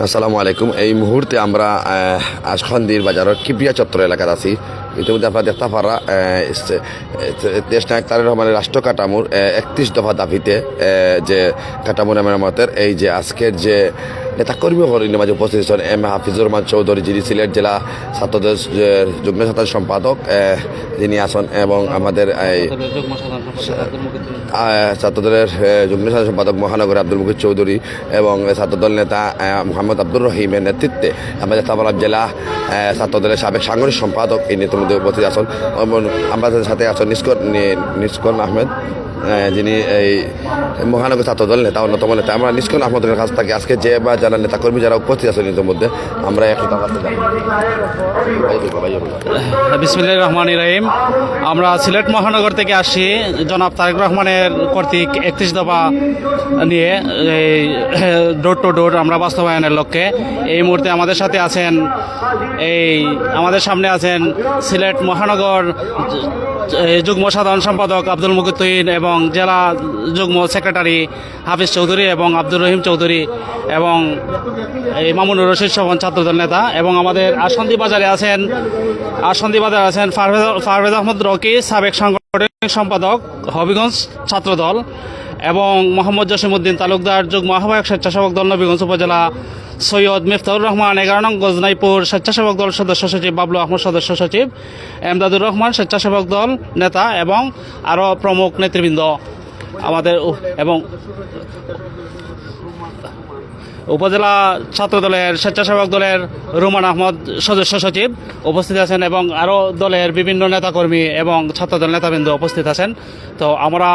আসসালামু আলাইকুম। এই মুহূর্তে আমরা আশখন্দির বাজারের কিপিয়া চত্বর এলাকাত আছি। ইতিমধ্যে আপনারা দেখতে পারা দেশ নায়ক তারের রহমানের রাষ্ট্র কাঠামোর একত্রিশ দফা দাবিতে যে যে কাঠামো মতের এই যে আজকের যে নেতাকর্মী হরিণের মাঝে উপস্থিত ছিলেন এম হাফিজুর রহমান চৌধুরী যিনি সিলেট জেলা ছাত্রদের যুগ্ম সাধারণ সম্পাদক যিনি আসন এবং আমাদের ছাত্রদলের যুগ্ম সাধারণ সম্পাদক মহানগর আব্দুল মুকিদ চৌধুরী এবং ছাত্রদল নেতা মোহাম্মদ আব্দুর রহিমের নেতৃত্বে আমাদের তাবলাব জেলা ছাত্রদলের সাবেক সাংগঠনিক সম্পাদক এই নেতৃত্বে উপস্থিত আছেন। এবং আমাদের সাথে আছেন নিষ্কর নিষ্কর আহমেদ যিনি এই মহানগর ছাত্রদল নেতা, অন্যতম নেতা। আমরা নিষ্কন আহমদের কাছ থেকে আজকে যে বা যারা নেতাকর্মী যারা উপস্থিত আছেন ইতিমধ্যে আমরা তার কাছে রহমান রহিম। আমরা সিলেট মহানগর থেকে আসছি জনাব তারেক রহমানের কর্তৃক একত্রিশ দফা নিয়ে এই ডোর টু ডোর আমরা বাস্তবায়নের লক্ষ্যে। এই মুহূর্তে আমাদের সাথে আছেন এই আমাদের সামনে আছেন সিলেট মহানগর যুগ্ম সাধারণ সম্পাদক আব্দুল মুকিত এবং জেলা যুগ্ম সেক্রেটারি হাফিজ চৌধুরী এবং আব্দুর রহিম চৌধুরী এবং এই মামুনুর রশিদ সবন ছাত্রদল নেতা এবং আমাদের আসন্দি বাজারে আছেন, আসন্দি বাজারে আছেন ফারভেজ ফারভেজ আহমদ রকি, সাবেক সাংগঠনিক সম্পাদক হবিগঞ্জ ছাত্রদল এবং মোহাম্মদ জসিমউদ্দিন তালুকদার, যুগ্ম আহ্বায়ক স্বেচ্ছাসেবক দল নবীগঞ্জ উপজেলা সৈয়দ মিফতাউর রহমান, এগারো নং গজনাইপুর স্বেচ্ছাসেবক দল সদস্য সচিব, বাবলু আহমদ সদস্য সচিব, এমদাদুর রহমান স্বেচ্ছাসেবক দল নেতা এবং আরও প্রমুখ নেতৃবৃন্দ। আমাদের এবং উপজেলা ছাত্র দলের স্বেচ্ছাসেবক দলের রুমান আহমদ সদস্য সচিব উপস্থিত আছেন এবং আরও দলের বিভিন্ন নেতাকর্মী এবং ছাত্রদল নেতাবৃন্দ উপস্থিত আছেন। তো আমরা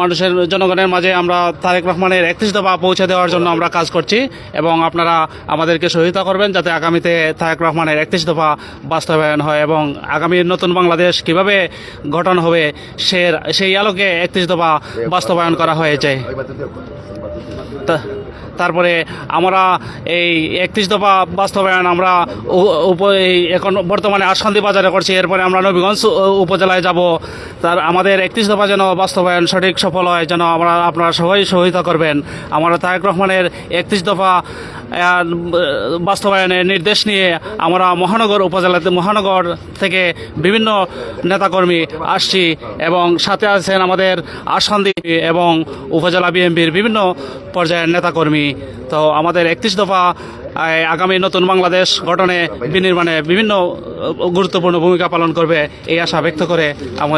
মানুষের, জনগণের মাঝে আমরা তারেক রহমানের একত্রিশ দফা পৌঁছে দেওয়ার জন্য আমরা কাজ করছি এবং আপনারা আমাদেরকে সহায়তা করবেন যাতে আগামীতে তারেক রহমানের একত্রিশ দফা বাস্তবায়ন হয় এবং আগামী নতুন বাংলাদেশ কীভাবে গঠন হবে সে সেই আলোকে একত্রিশ দফা বাস্তবায়ন করা হয়েছে। তারপরে আমরা এই একত্রিশ দফা বাস্তবায়ন আমরা এখন বর্তমানে আশান্তি বাজারে করছি, এরপরে আমরা নবীগঞ্জ উপজেলায় যাব। তার আমাদের একত্রিশ দফা যেন বাস্তবায়ন সঠিক সফল হয়, যেন আমরা আপনারা সবাই সহায়তা করবেন। আমরা তারেক রহমানের একত্রিশ দফা বাস্তবায়নের নির্দেশ নিয়ে আমরা মহানগর উপজেলাতে, মহানগর থেকে বিভিন্ন নেতাকর্মী আসছি এবং সাথে আছেন আমাদের আসান্দি এবং উপজেলা বিএনপির বিভিন্ন পর্যায়ের নেতাকর্মী। তো আমাদের একত্রিশ দফা আগামী নতুন বাংলাদেশ গঠনে বিনির্মাণে বিভিন্ন গুরুত্বপূর্ণ ভূমিকা পালন করবে এই আশা ব্যক্ত করে আমি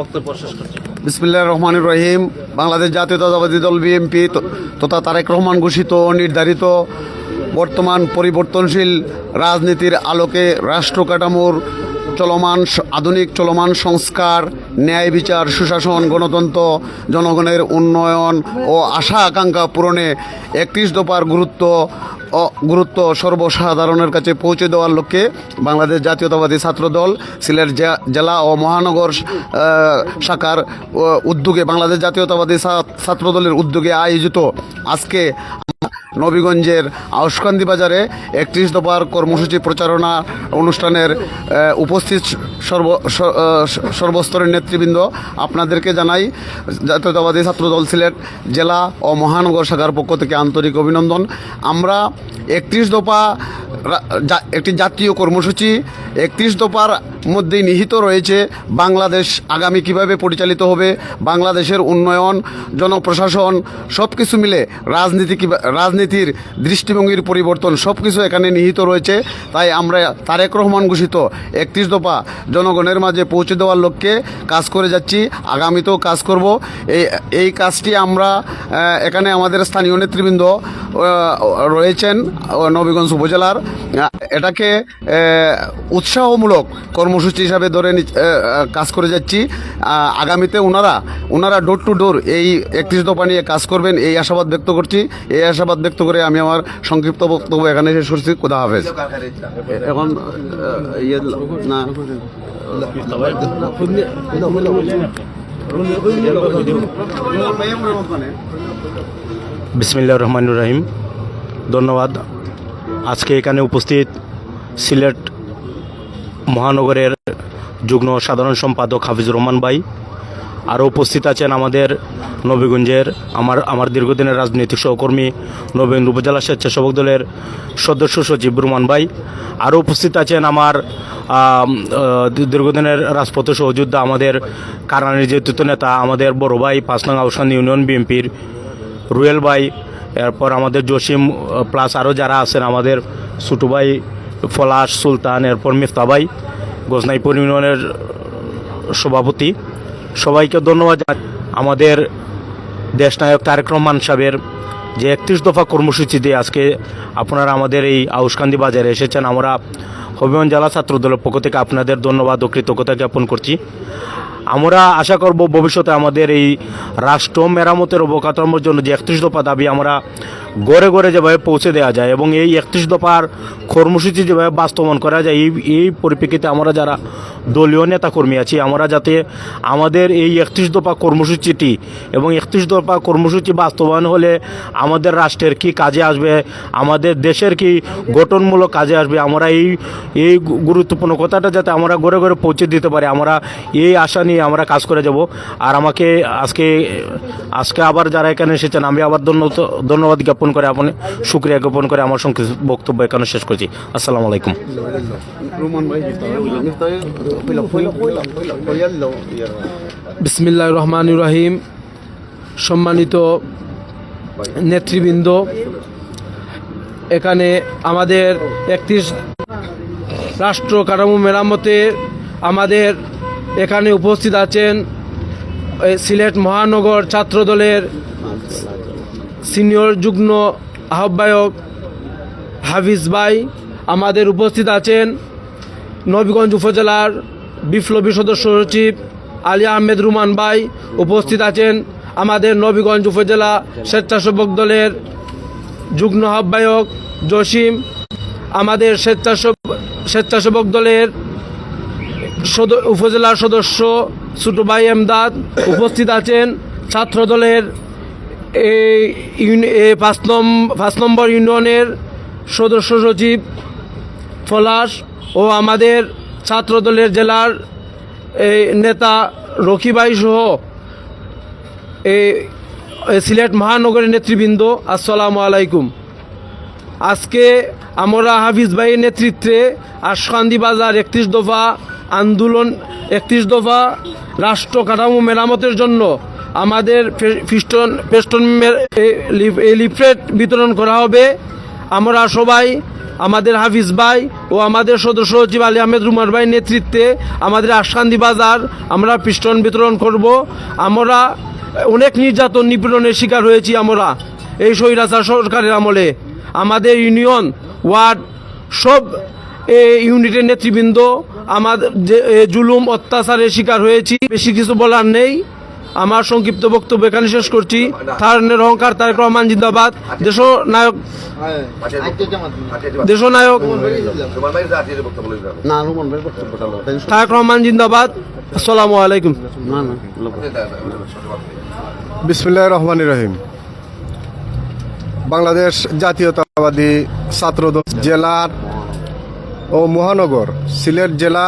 বক্তব্য শেষ করছি। বিসমিল্লা রহমান রহিম। বাংলাদেশ জাতীয়তাবাদী দল বিএনপি তথা তারেক রহমান ঘোষিত, নির্ধারিত, বর্তমান পরিবর্তনশীল রাজনীতির আলোকে রাষ্ট্র কাঠামোর চলমান আধুনিক চলমান সংস্কার, ন্যায় বিচার, সুশাসন, গণতন্ত্র, জনগণের উন্নয়ন ও আশা আকাঙ্ক্ষা পূরণে একত্রিশ দফার গুরুত্ব গুরুত্ব সর্বসাধারণের কাছে পৌঁছে দেওয়ার লক্ষ্যে বাংলাদেশ জাতীয়তাবাদী ছাত্রদল সিলেট জে- জেলা ও মহানগর শাখার উদ্যোগে বাংলাদেশ জাতীয়তাবাদী ছাত্রদলের উদ্যোগে আয়োজিত আজকে নবীগঞ্জের আউসকান্দি বাজারে একত্রিশ দফার কর্মসূচি প্রচারণা অনুষ্ঠানের উপস্থিত সর্ব সর্বস্তরের নেতৃবৃন্দ আপনাদেরকে জানাই, জাতীয়তাবাদী ছাত্রদল সিলেট জেলা ও মহানগর শাখার পক্ষ থেকে আন্তরিক অভিনন্দন। আমরা একত্রিশ দফা একটি জাতীয় কর্মসূচি, একত্রিশ দফার মধ্যেই নিহিত রয়েছে বাংলাদেশ আগামী কীভাবে পরিচালিত হবে, বাংলাদেশের উন্নয়ন, জনপ্রশাসন সব কিছু মিলে রাজনীতি কিবা- রাজনীতির দৃষ্টিভঙ্গির পরিবর্তন সব কিছু এখানে নিহিত রয়েছে। তাই আমরা তারেক রহমান ঘোষিত একত্রিশ দফা জনগণের মাঝে পৌঁছে দেওয়ার লক্ষ্যে কাজ করে যাচ্ছি। আগামীতেও কাজ করব। এই এই কাজটি আমরা এখানে আমাদের স্থানীয় নেতৃবৃন্দ রয়েছেন নবীগঞ্জ উপজেলার। এটাকে উৎসাহমূলক কর্মসূচি হিসাবে ধরে কাজ করে যাচ্ছি। আগামীতে ওনারা ওনারা ডোর টু ডোর এই একত্রিশ দফা নিয়ে কাজ করবেন, এই আশাবাদ ব্যক্ত করছি। এই আশাবাদ ব্যক্ত করে আমি আমার সংক্ষিপ্ত বক্তব্য এখানে শেষ করছি। কোথা হাফেজ। এখন ইয়ে বিসমিল্লা রহমান রহিম। ধন্যবাদ। আজকে এখানে উপস্থিত সিলেট মহানগরের যুগ্ম সাধারণ সম্পাদক হাফিজুর রহমান ভাই আরও উপস্থিত আছেন আমাদের নবীগঞ্জের আমার আমার দীর্ঘদিনের রাজনৈতিক সহকর্মী নবীগঞ্জ উপজেলা স্বেচ্ছাসেবক দলের সদস্য সচিব রুমান ভাই। আরও উপস্থিত আছেন আমার দীর্ঘদিনের রাজপথ সহযোদ্ধা আমাদের কারা নির্যাতিত নেতা, আমাদের বড় ভাই, পাঁচনাং আউসান ইউনিয়ন বিএনপির রুয়েল ভাই। এরপর আমাদের জসিম প্লাস আরও যারা আছেন আমাদের ছোটো ভাই ফলাশ সুলতান, এরপর মিফতা ভাই ইউনিয়নের সভাপতি। সবাইকে ধন্যবাদ আমাদের দেশনায়ক তারেক রহমান সাহেবের যে একত্রিশ দফা কর্মসূচিতে আজকে আপনারা আমাদের এই আউসকান্দি বাজারে এসেছেন, আমরা হবিগঞ্জ জেলা ছাত্র দলের পক্ষ থেকে আপনাদের ধন্যবাদ ও কৃতজ্ঞতা জ্ঞাপন করছি। আমরা আশা করব ভবিষ্যতে আমাদের এই রাষ্ট্র মেরামতের অবকাঠামোর জন্য যে একত্রিশ দফা দাবি আমরা গড়ে গড়ে যেভাবে পৌঁছে দেওয়া যায় এবং এই একত্রিশ দফার কর্মসূচি যেভাবে বাস্তবায়ন করা যায়, এই এই পরিপ্রেক্ষিতে আমরা যারা দলীয় নেতাকর্মী আছি, আমরা যাতে আমাদের এই একত্রিশ দফা কর্মসূচিটি এবং একত্রিশ দফা কর্মসূচি বাস্তবায়ন হলে আমাদের রাষ্ট্রের কি কাজে আসবে, আমাদের দেশের কি গঠনমূলক কাজে আসবে, আমরা এই এই গুরুত্বপূর্ণ কথাটা যাতে আমরা ঘরে ঘরে পৌঁছে দিতে পারি, আমরা এই আশা নিয়ে আমরা কাজ করে যাব। আর আমাকে আজকে আজকে আবার যারা এখানে এসেছেন, আমি আবার ধন্য- ধন্যবাদ জ্ঞাপন করে আপনি সুক্রিয়া জ্ঞাপন করে আমার সংক্ষিপ্ত বক্তব্য এখানে শেষ করছি। আসসালামু আলাইকুম। বিসমিল্লাহ রহমান রহিম। সম্মানিত নেতৃবৃন্দ এখানে আমাদের একত্রিশ রাষ্ট্র কাঠামো মেরামতে আমাদের এখানে উপস্থিত আছেন সিলেট মহানগর ছাত্রদলের সিনিয়র যুগ্ম আহ্বায়ক হাফিজ ভাই আমাদের উপস্থিত আছেন নবীগঞ্জ উপজেলার বিপ্লবী সদস্য সচিব আলী আহমেদ রুমান ভাই উপস্থিত আছেন আমাদের নবীগঞ্জ উপজেলা স্বেচ্ছাসেবক দলের যুগ্ম আহ্বায়ক জসিম, আমাদের স্বেচ্ছাসেবক স্বেচ্ছাসেবক দলের উপজেলার সদস্য ছোট ভাই এমদাদ উপস্থিত আছেন ছাত্র দলের এই পাঁচ নম্বর পাঁচ নম্বর ইউনিয়নের সদস্য সচিব ফলাশ ও আমাদের ছাত্রদলের জেলার এই নেতা রকিবাই সহ এই সিলেট মহানগরের নেতৃবৃন্দ, আসসালামু আলাইকুম। আজকে আমরা হাফিজ ভাইয়ের নেতৃত্বে আশকান্দি বাজার একত্রিশ দফা আন্দোলন, একত্রিশ দফা রাষ্ট্র কাঠামো মেরামতের জন্য আমাদের ফিস্টন পেস্টন এই লিফলেট বিতরণ করা হবে। আমরা সবাই, আমাদের হাফিজ ভাই ও আমাদের সদস্য সচিব আলী আহমেদ রুমার ভাই নেতৃত্বে আমাদের আশকান্দি বাজার, আমরা পিস্টন বিতরণ করব। আমরা অনেক নির্যাতন নিপীড়নের শিকার হয়েছি আমরা এই স্বৈরাচার সরকারের আমলে। আমাদের ইউনিয়ন, ওয়ার্ড, সব ইউনিটের নেতৃবৃন্দ, আমাদের জুলুম, অত্যাচারের শিকার হয়েছি। বেশি কিছু বলার নেই। আমার সংক্ষিপ্ত বক্তব্য এখানে শেষ করছি। থারণের অহংকার তারেক রহমান জিন্দাবাদ। দেশ নায়ক দেশ নায়ক তারেক রহমান জিন্দাবাদ। আসসালামু আলাইকুম। না না বিসমুল্লাহ রহমান রহিম। বাংলাদেশ জাতীয়তাবাদী ছাত্রদল জেলার ও মহানগর সিলেট জেলা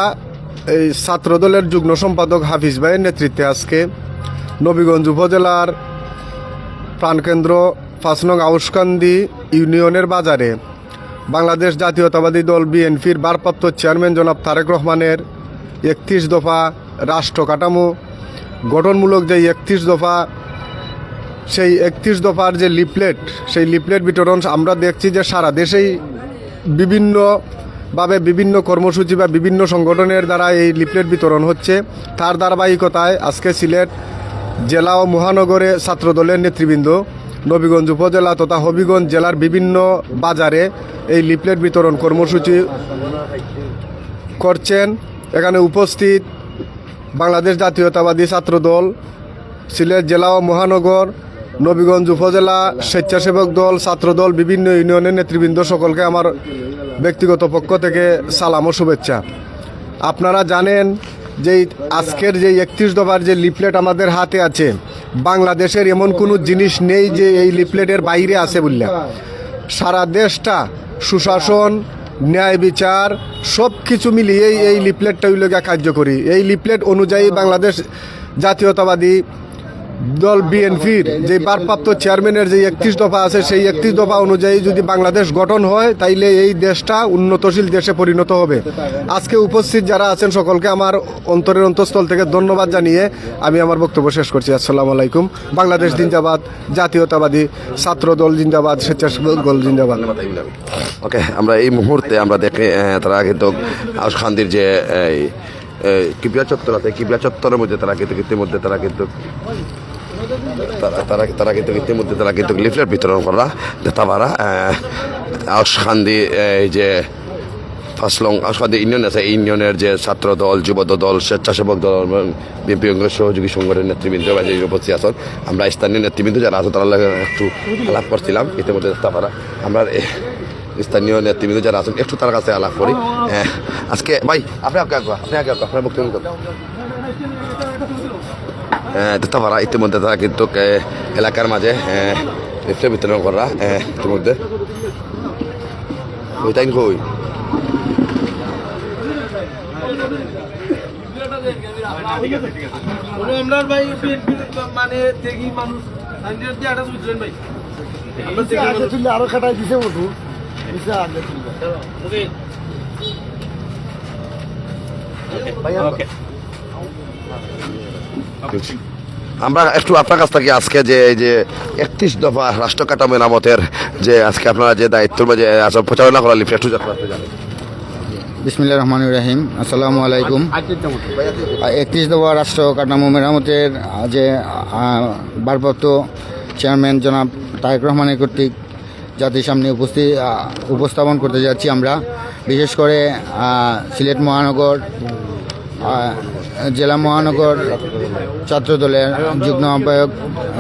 এই ছাত্রদলের যুগ্ম সম্পাদক হাফিজ ভাইয়ের নেতৃত্বে আজকে নবীগঞ্জ উপজেলার প্রাণকেন্দ্র পাঁচ নং আউসকান্দি ইউনিয়নের বাজারে। বাংলাদেশ জাতীয়তাবাদী দল বিএনপির ভারপ্রাপ্ত চেয়ারম্যান জনাব তারেক রহমানের একত্রিশ দফা রাষ্ট্র কাঠামো, গঠনমূলক যে একত্রিশ দফা, সেই একত্রিশ দফার যে লিফলেট, সেই লিফলেট বিতরণ আমরা দেখছি যে সারা দেশেই বিভিন্নভাবে বিভিন্ন কর্মসূচি বা বিভিন্ন সংগঠনের দ্বারা এই লিফলেট বিতরণ হচ্ছে। তার ধারাবাহিকতায় আজকে সিলেট জেলা ও মহানগরে ছাত্রদলের নেতৃবৃন্দ, নবীগঞ্জ উপজেলা তথা হবিগঞ্জ জেলার বিভিন্ন বাজারে এই লিফলেট বিতরণ কর্মসূচি করছেন। এখানে উপস্থিত বাংলাদেশ জাতীয়তাবাদী ছাত্রদল, সিলেট জেলা ও মহানগর, নবীগঞ্জ উপজেলা স্বেচ্ছাসেবক দল, ছাত্রদল, বিভিন্ন ইউনিয়নের নেতৃবৃন্দ সকলকে আমার ব্যক্তিগত পক্ষ থেকে সালাম ও শুভেচ্ছা। আপনারা জানেন যে আজকের যে একত্রিশ দফার যে লিফলেট আমাদের হাতে আছে, বাংলাদেশের এমন কোনো জিনিস নেই যে এই লিফলেটের বাইরে আছে বললে। সারা দেশটা সুশাসন, ন্যায় বিচার সব কিছু মিলিয়েই এই লিফলেটটা কার্যকরী। এই লিফলেট অনুযায়ী বাংলাদেশ জাতীয়তাবাদী দল বিএনপির যে ভারপ্রাপ্ত চেয়ারম্যানের যে একত্রিশ দফা আছে, সেই একত্রিশ দফা অনুযায়ী যদি বাংলাদেশ গঠন হয়, তাইলে এই দেশটা উন্নতশীল দেশে পরিণত হবে। আজকে উপস্থিত যারা আছেন সকলকে আমার অন্তরের অন্তঃস্থল থেকে ধন্যবাদ জানিয়ে আমি আমার বক্তব্য শেষ করছি। আসসালামু আলাইকুম। বাংলাদেশ জিন্দাবাদ, জাতীয়তাবাদী ছাত্র দল জিন্দাবাদ স্বেচ্ছাসেবক দল জিন্দাবাদ। ওকে, আমরা এই মুহূর্তে আমরা দেখে তারা কিন্তু খান্দির যে কিবলা চত্বর আছে, কিবলা চত্বরের মধ্যে তারা কিন্তু ইতিমধ্যে তারা কিন্তু তারা তারা কিন্তু ইতিমধ্যে তারা কিন্তু লিফলেট বিতরণ করা দেখতে পারা আউস এই যে ফাসলং আউসখান্দি ইউনিয়ন আছে ইউনিয়নের যে ছাত্র দল যুব দল স্বেচ্ছাসেবক দল বিএনপি সহযোগী সংগঠনের নেতৃবৃন্দ বা যে উপস্থিত আছেন আমরা স্থানীয় নেতৃবৃন্দ যারা আছে তারা একটু আলাপ করছিলাম ইতিমধ্যে দেখতে পারা আমরা স্থানীয় নেতৃবৃন্দ যারা আছেন একটু তার কাছে আলাপ করি। আজকে ভাই আপনি আগে, আপনার বক্তব্য হ্যাঁ, দেখতে পারা ইতিমধ্যে তারা কিন্তু এলাকার মাঝে লিফটে বিতরণ করা ইতিমধ্যে। ওই তাই কই? মানে আরও খাটাই দিছে আমরা একটু আপনার কাছ থেকে আজকে যে এই যে একত্রিশ দফা রাষ্ট্র কাঠামো মেরামতের যে আজকে আপনারা যে দায়িত্ব বা যে আসলে প্রচারণা করা লিফলেট একটু জানেন বিসমিল্লা রহমান রাহিম। আসসালামু আলাইকুম। একত্রিশ দফা রাষ্ট্র কাঠামো মেরামতের যে ভারপ্রাপ্ত চেয়ারম্যান জনাব তারেক রহমানের কর্তৃক জাতির সামনে উপস্থিত উপস্থাপন করতে যাচ্ছি আমরা। বিশেষ করে সিলেট মহানগর জেলা মহানগর ছাত্রদলের যুগ্ম আহ্বায়ক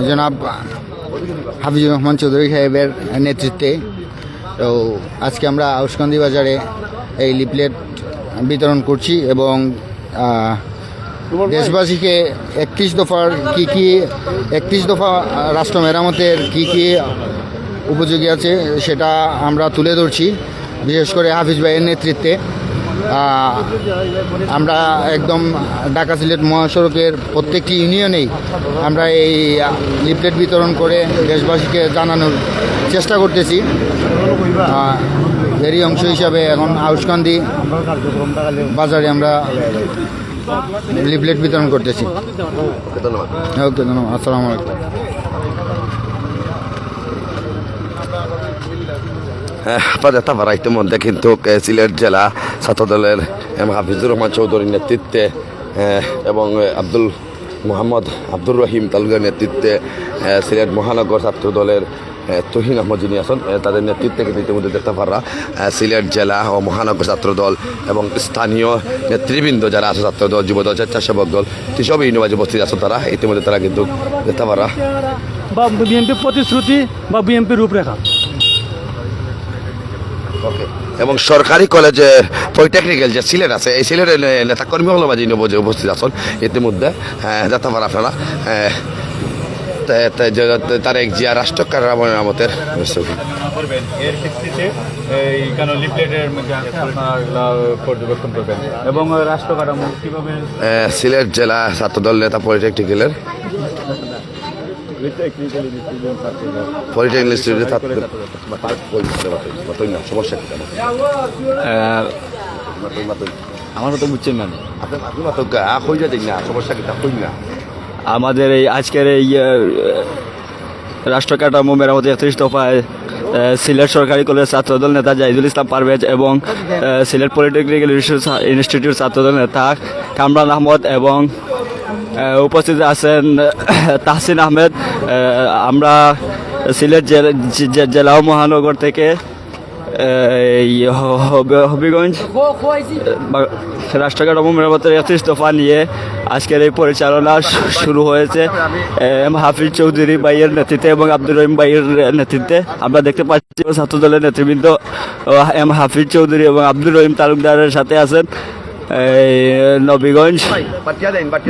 জনাব হাফিজুর রহমান চৌধুরী সাহেবের নেতৃত্বে। তো আজকে আমরা আউসকান্দি বাজারে এই লিফলেট বিতরণ করছি এবং দেশবাসীকে একত্রিশ দফার কি কি, একত্রিশ দফা রাষ্ট্র মেরামতের কি কি উপযোগী আছে সেটা আমরা তুলে ধরছি, বিশেষ করে হাফিজ ভাইয়ের নেতৃত্বে। আমরা একদম ঢাকা সিলেট মহাসড়কের প্রত্যেকটি ইউনিয়নেই আমরা এই লিফলেট বিতরণ করে দেশবাসীকে জানানোর চেষ্টা করতেছি। এরই অংশ হিসাবে এখন আউসকান্দি বাজারে আমরা লিফলেট বিতরণ করতেছি। ধন্যবাদ। ওকে ধন্যবাদ। আসসালামু আলাইকুম। পারা ইতিমধ্যে কিন্তু সিলেট জেলা ছাত্রদলের এম হাফিজুর রহমান চৌধুরীর নেতৃত্বে এবং আব্দুল মোহাম্মদ আব্দুর রহিম তালুকের নেতৃত্বে সিলেট মহানগর ছাত্র দলের তহিন আহমদ যিনি আছেন তাদের নেতৃত্বে কিন্তু ইতিমধ্যে দেখতে পারা সিলেট জেলা ও মহানগর ছাত্র দল এবং স্থানীয় নেতৃবৃন্দ যারা আছে ছাত্র দল যুব দল স্বেচ্ছাসেবক দল সেসব ইউনিভার্সিটি উপস্থিত আছেন তারা, ইতিমধ্যে তারা কিন্তু দেখতে পারা বা বিএনপির প্রতিশ্রুতি বা বিএনপির রূপরেখা। এবং সরকারি কলেজে পলিটেকনিক্যাল যে সিলেট আছে এই সিলেটের নেতা কর্মী হল মাঝে যে উপস্থিত আছেন। ইতিমধ্যে হ্যাঁ, যেতে পারে আপনারা হ্যাঁ, তার এক জিয়া রাষ্ট্র কারামতের এর ভিত্তিতে লিফলেটের পর্যবেক্ষণ করবেন এবং রাষ্ট্র কাঠামো কীভাবে সিলেট জেলা ছাত্রদল নেতা পলিটেকনিক্যালের পলিটেকনিক ছাত্র সমস্যা কি আমার তো বুঝছেন না। আপনি আপনি মাত্র গা হয়ে যাচ্ছেন না সমস্যা কি হই না। আমাদের এই আজকের এই রাষ্ট্র কাঠামো মেরামতি একত্রিশ দফায় সিলেট সরকারি কলেজ ছাত্রদল নেতা জাহিদুল ইসলাম পারভেজ এবং সিলেট পলিটেকনিক্যাল ইনস্টিটিউট ছাত্রদল নেতা কামরান আহমদ এবং উপস্থিত আছেন তাহসিন আহমেদ আমরা সিলেট জেলা মহানগর থেকে হবিগঞ্জ রাষ্ট্রঘাট মেরামতের একত্রিশ দফা নিয়ে আজকের এই পরিচালনা শুরু হয়েছে, এম, হাফিজ চৌধুরী ভাইয়ের নেতৃত্বে এবং আব্দুর রহিম ভাইয়ের নেতৃত্বে। আমরা দেখতে পাচ্ছি ছাত্র দলের নেতৃবৃন্দ এম, হাফিজ চৌধুরী এবং আব্দুর রহিম তালুকদারের সাথে আছেন। নবীগঞ্জ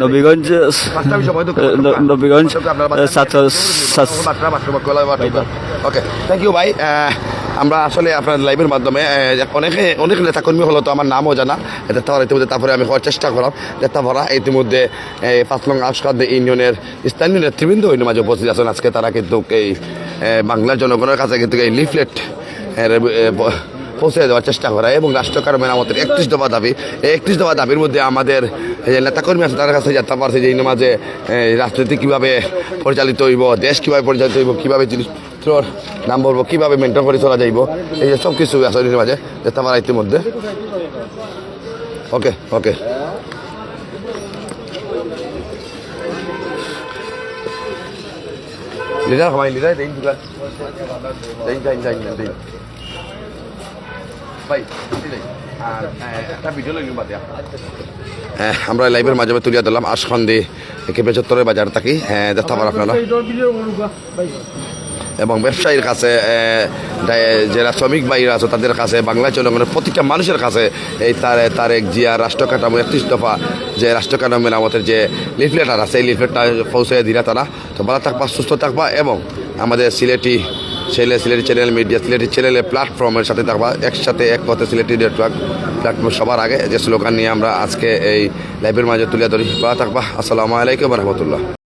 নবীগঞ্জ নবীগঞ্জ ছাত্র ওকে থ্যাংক ইউ ভাই। আমরা আসলে আপনার লাইভের মাধ্যমে অনেকে অনেক নেতাকর্মী হলো তো আমার নামও জানা। পারা ইতিমধ্যে তারপরে আমি হওয়ার চেষ্টা করলাম। পারা ইতিমধ্যে এই পাঁচ নং আশকাদ ইউনিয়নের স্থানীয় নেতৃবৃন্দ ওই মাঝে উপস্থিত আছেন। আজকে তারা কিন্তু এই বাংলার জনগণের কাছে কিন্তু এই লিফলেট পৌঁছে দেওয়ার চেষ্টা করা এবং রাষ্ট্রকার মেরামতের একত্রিশ দফা দাবি, এই একত্রিশ দফা দাবির মধ্যে আমাদের নেতাকর্মী আছে তার কাছে জানতে পারছে যে এই মাঝে রাজনীতি কীভাবে পরিচালিত হইব, দেশ কীভাবে পরিচালিত হইব, কীভাবে জিনিসপত্রর নাম বলব, কীভাবে মেনটেন করে চলা যাইব, এই যে সব কিছু আছে এর মাঝে দেখতে পারা ইতিমধ্যে। Okay okay. লিডার হমাই লিডার, দেন দেন দেন দেন দেন। বাদে আমরা লাইভের মাঝে তুলিয়া দিলাম আশখন্দি কেপে চত্বরের বাজার থাকি। হ্যাঁ দেখতে পার আপনারা। এবং ব্যবসায়ীর কাছে যারা শ্রমিক ভাইরা আছে, তাদের কাছে বাংলা জনগণের প্রতিটা মানুষের কাছে এই তার তারেক জিয়া রাষ্ট্র কাঠামো একত্রিশ দফা যে রাষ্ট্র কাঠামো মেরামতের যে লিফলেটার আছে, এই লিফলেটটা পৌঁছে দিলা তারা। তো ভালো থাকবা, সুস্থ থাকবা এবং আমাদের সিলেটি ছেলে সিলেটি চ্যানেল, মিডিয়া সিলেটি চ্যানেলের প্ল্যাটফর্মের সাথে থাকবা। একসাথে এক পথে সিলেটি নেটওয়ার্ক প্ল্যাটফর্ম সবার আগে। যে স্লোগান নিয়ে আমরা আজকে এই লাইভের মাঝে তুলে ধরি বা থাকবা। আসসালামু আলাইকুম রহমতুল্লাহ।